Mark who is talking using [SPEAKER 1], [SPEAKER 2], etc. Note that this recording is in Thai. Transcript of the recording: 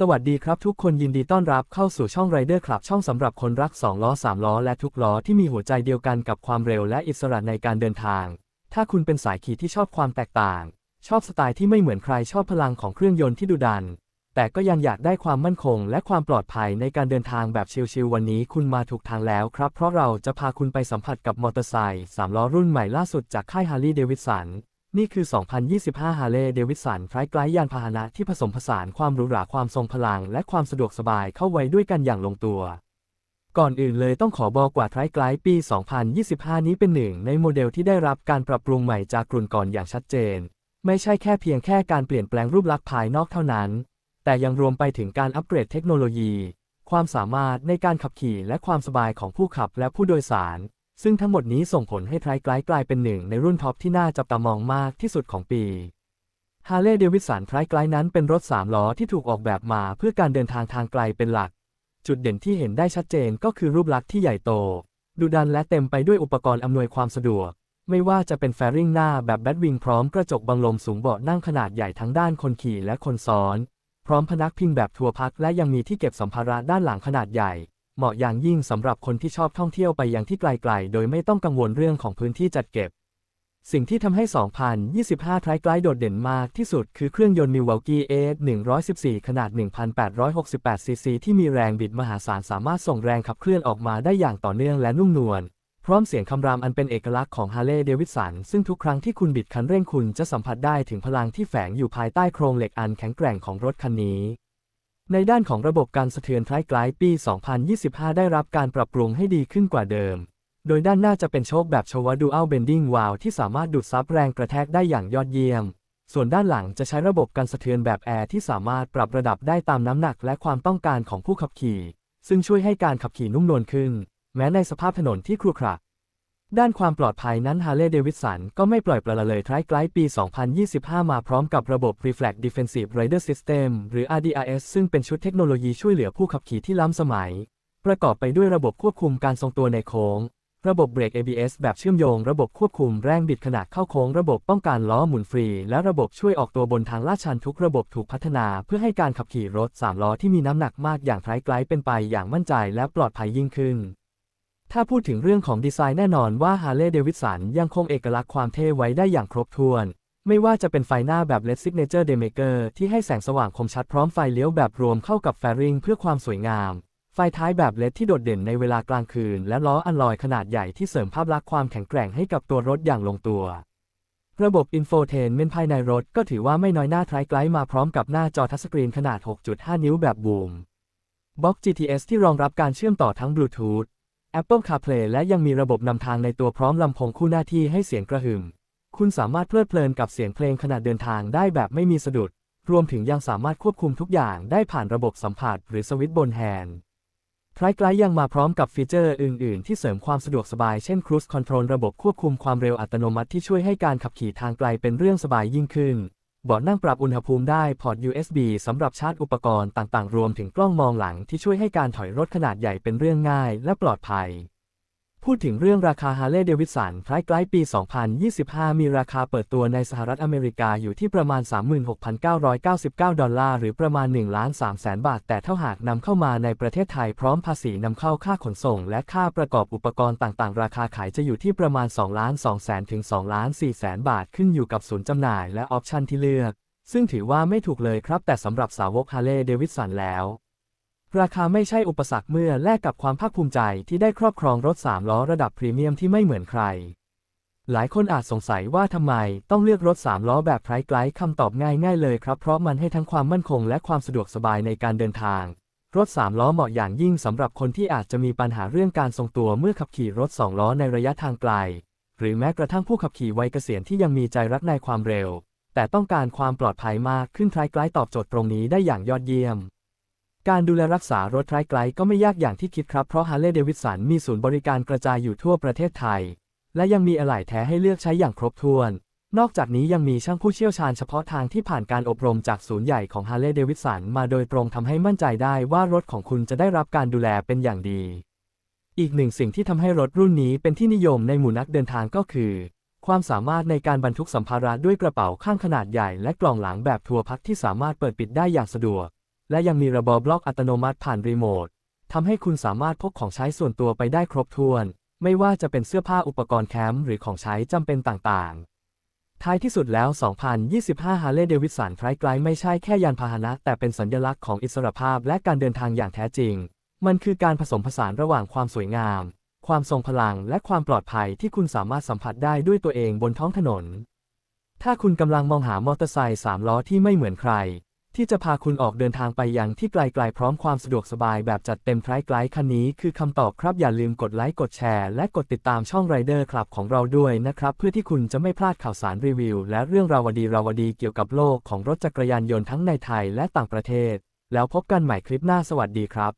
[SPEAKER 1] สวัสดีครับทุกคนยินดีต้อนรับเข้าสู่ช่องไรเดอร์คลับช่องสำหรับคนรัก 2 ล้อ 3 ล้อ และทุกล้อที่มีหัวใจเดียวกันกับความเร็วและอิสระในการเดินทาง ถ้าคุณเป็นสายขี่ที่ชอบความแตกต่าง ชอบสไตล์ที่ไม่เหมือนใครชอบพลังของเครื่องยนต์ที่ดุดัน แต่ก็ยังอยากได้ความมั่นคง และความปลอดภัยในการเดินทางแบบชิลๆวันนี้คุณมาถูกทางแล้วครับ เพราะเราจะพาคุณไปสัมผัสกับมอเตอร์ไซค์3ล้อรุ่นใหม่ล่าสุดจากค่าย Harley Davidson นี่ นี่คือ 2025 Harley Davidson คล้ายไกลยานพาหนะที่ผสมผสานความหรูหราความทรงพลัง และความสะดวกสบายเข้าไว้ด้วยกันอย่างลงตัว ก่อนอื่นเลยต้องขอบอกว่าไทรไกลปี 2025 นี้เป็นหนึ่งในโมเดลที่ได้รับการปรับปรุงใหม่จากกลุ่นก่อนอย่างชัดเจน ไม่ใช่แค่เพียงแค่การเปลี่ยนแปลงรูปลักษณ์ภายนอกเท่านั้น แต่ยังรวมไปถึงการอัปเกรดเทคโนโลยี ความสามารถในการขับขี่และความสบายของผู้ขับและผู้โดยสาร ซึ่งทั้งหมดนี้ส่งผลให้ไทรไกลกลายเป็นหนึ่งในรุ่นท็อปที่น่าจับตามองมากที่สุดของปีฮาร์เลย์เดวิสันไทรไกลนั้นเป็นรถ3ล้อที่ถูกออกแบบมาเพื่อการเดินทางทางไกลเป็นหลัก จุดเด่นที่เห็นได้ชัดเจนก็คือรูปลักษณ์ที่ใหญ่โต ดุดันและเต็มไปด้วยอุปกรณ์อำนวยความสะดวก ไม่ว่าจะเป็นแฟริงหน้าแบบแบทวิงพร้อมกระจกบังลมสูงเบาะนั่งขนาดใหญ่ทั้งด้านคนขี่และคนซ้อน พร้อมพนักพิงแบบทัวร์พักและยังมีที่เก็บสัมภาระด้านหลังขนาดใหญ่ เหมาะอย่างยิ่งสำหรับคนที่ชอบท่องเที่ยวไปยังที่ไกลๆ โดยไม่ต้องกังวลเรื่องของพื้นที่จัดเก็บ สิ่งที่ทำให้ 2025ไทรไกลโดดเด่นมากที่สุดคือเครื่องยนต์ Milwaukee A114 ขนาด 1,868 ซีซีที่มีแรงบิดมหาศาลสามารถส่งแรงขับเคลื่อนออกมาได้อย่างต่อเนื่องและนุ่มนวลพร้อมเสียงคำรามอันเป็นเอกลักษณ์ของ Harley Davidson ซึ่งทุกครั้งที่คุณบิดคันเร่งคุณจะสัมผัสได้ถึงพลังที่แฝงอยู่ภายใต้โครงเหล็กอันแข็งแกร่งของรถคันนี้ ในด้านของระบบการสะเทือนไรไกลปี 2025 ได้รับการปรับปรุงให้ดีขึ้นกว่าเดิม โดยด้านหน้าจะเป็นโชคแบบชวดูอัลเบนดิ้งวาลที่สามารถดูดซับแรงกระแทกได้อย่างยอดเยี่ยม ส่วนด้านหลังจะใช้ระบบการสะเทือนแบบแอร์ที่สามารถปรับระดับได้ตามน้ำหนักและความต้องการของผู้ขับขี่ ซึ่งช่วยให้การขับขี่นุ่มนวลขึ้น แม้ในสภาพถนนที่ครุขระ ด้านความปลอดภัยนั้น Harley Davidson ก็ไม่ปล่อยปละละเลยไทรไกลปี 2025 มาพร้อมกับระบบ Reflex Defensive Rider System หรือ RDRS ซึ่งเป็นชุดเทคโนโลยีช่วยเหลือผู้ขับขี่ที่ล้ำสมัย ประกอบไปด้วยระบบควบคุมการทรงตัวในโค้ง ระบบเบรก ABS แบบเชื่อมโยง ระบบควบคุมแรงบิดขนาดเข้าโค้ง ระบบป้องกันล้อหมุนฟรี และระบบช่วยออกตัวบนทางลาดชันทุกระบบถูกพัฒนาเพื่อให้การขับขี่รถ 3 ล้อที่มีน้ำหนักมากอย่างไทรไกลเป็นไปอย่างมั่นใจและปลอดภัยยิ่งขึ้น ถ้าพูดถึงเรื่องของดีไซน์แน่นอนว่า Harley Davidson ยังคงเอกลักษณ์ความเท่ไว้ได้อย่างครบถ้วน ไม่ว่าจะเป็นไฟหน้าแบบ LED Signature Daymaker ที่ให้แสงสว่างคมชัดพร้อมไฟเลี้ยวแบบรวมเข้ากับแฟริงเพื่อความสวยงาม ไฟท้ายแบบ LED ที่โดดเด่นในเวลากลางคืน และล้ออัลลอยขนาดใหญ่ที่เสริมภาพลักษณ์ความแข็งแกร่งให้กับตัวรถอย่างลงตัว ระบบ Infotainment ภายในรถก็ถือว่าไม่น้อยหน้าไทรไกลมาพร้อมกับหน้าจอทัชสกรีนขนาด 6.5 นิ้วแบบบูมบล็อก GTS ที่รองรับการเชื่อมต่อทั้ง Bluetooth Apple CarPlay และยังมีระบบนำทางในตัวพร้อมลำโพงคู่หน้าที่ให้เสียงกระหึ่ม คุณสามารถเพลิดเพลินกับเสียงเพลงขณะเดินทางได้แบบไม่มีสะดุด รวมถึงยังสามารถควบคุมทุกอย่างได้ผ่านระบบสัมผัสหรือสวิตช์บนแฮนด์ไทรไกลยังมาพร้อมกับฟีเจอร์อื่น ๆ ที่เสริมความสะดวกสบายเช่น Cruise Control ระบบควบคุมความเร็วอัตโนมัติที่ช่วยให้การขับขี่ทางไกลเป็นเรื่องสบายยิ่งขึ้น เบาะนั่งปรับอุณหภูมิได้พอร์ต USB สำหรับชาร์จอุปกรณ์ต่างๆ รวมถึงกล้องมองหลังที่ช่วยให้การถอยรถขนาดใหญ่เป็นเรื่องง่ายและปลอดภัย พูดถึงเรื่องราคา Harley Davidson ไทรไกลปี 2025 มีราคาเปิดตัวในสหรัฐอเมริกาอยู่ที่ประมาณ 36,999 ดอลลาร์ หรือประมาณ1ล้าน3แสนบาท แต่ถ้าหากนำเข้ามาในประเทศไทยพร้อมภาษีนำเข้าค่าขนส่ง และค่าประกอบอุปกรณ์ต่างๆ ราคาขายจะอยู่ที่ประมาณ2ล้าน2แสนถึง2ล้าน4แสนบาทขึ้นอยู่กับศูนย์จำหน่ายและออปชันที่เลือก ซึ่งถือว่าไม่ถูกเลยครับแต่สำหรับสาวก Harley Davidson แล้ว ราคาไม่ใช่อุปสรรคเมื่อแลกกับความภาคภูมิใจที่ได้ครอบครองรถ 3 ล้อระดับพรีเมียมที่ไม่เหมือนใคร หลายคนอาจสงสัยว่าทำไมต้องเลือกรถ 3 ล้อแบบไพรไกลคำตอบง่ายๆเลยครับ เพราะมันให้ทั้งความมั่นคงและความสะดวกสบายในการเดินทาง รถ 3 ล้อเหมาะอย่างยิ่งสำหรับคนที่อาจจะมีปัญหาเรื่องการทรงตัวเมื่อขับขี่รถ 2 ล้อในระยะทางไกล หรือแม้กระทั่งผู้ขับขี่วัยเกษียณที่ยังมีใจรักในความเร็ว แต่ต้องการความปลอดภัยมากขึ้นไพรไกลตอบโจทย์ตรงนี้ได้อย่างยอดเยี่ยม การดูแลรักษารถไร้ไกลก็ไม่ยากอย่างที่คิดครับ เพราะ Harley Davidson มีศูนย์บริการกระจายอยู่ทั่วประเทศไทย และยังมีอะไหล่แท้ให้เลือกใช้อย่างครบถ้วน นอกจากนี้ยังมีช่างผู้เชี่ยวชาญเฉพาะทางที่ผ่านการอบรมจากศูนย์ใหญ่ของ Harley Davidson มาโดยตรงทำให้มั่นใจได้ว่ารถของคุณจะได้รับการดูแลเป็นอย่างดี อีกหนึ่งสิ่งที่ทำให้รถรุ่นนี้เป็นที่นิยมในหมู่นักเดินทางก็คือ ความสามารถในการบรรทุกสัมภาระด้วยกระเป๋าข้างขนาดใหญ่และกล่องหลังแบบทัวร์พักที่สามารถเปิดปิดได้อย่างสะดวก และยังมีระบบบล็อกอัตโนมัติผ่านรีโมททำให้คุณสามารถพกของใช้ส่วนตัวไปได้ครบถ้วน ไม่ว่าจะเป็นเสื้อผ้าอุปกรณ์แคมป์หรือของใช้จำเป็นต่างๆ ท้ายที่สุดแล้ว 2025 Harley Davidson ไกลๆไม่ใช่แค่ยานพาหนะ แต่เป็นสัญลักษณ์ของอิสรภาพและการเดินทางอย่างแท้จริง มันคือการผสมผสานระหว่างความสวยงาม ความทรงพลังและความปลอดภัยที่คุณสามารถสัมผัสได้ด้วยตัวเองบนท้องถนน ถ้าคุณกำลังมองหามอเตอร์ไซค์สามล้อที่ไม่เหมือนใคร ที่จะพาคุณออกเดินทางไปยังที่ไกลๆพร้อมความสะดวกสบายแบบจัดเต็มไกลๆคันนี้คือคำตอบครับอย่าลืมกดไลค์กดแชร์และกดติดตามช่อง Rider Club ของเราด้วยนะครับ เพื่อที่คุณจะไม่พลาดข่าวสารรีวิว และเรื่องราวดีราวดีเกี่ยวกับโลกของรถจักรยานยนต์ทั้งในไทยและต่างประเทศ แล้วพบกันใหม่คลิปหน้าสวัสดีครับ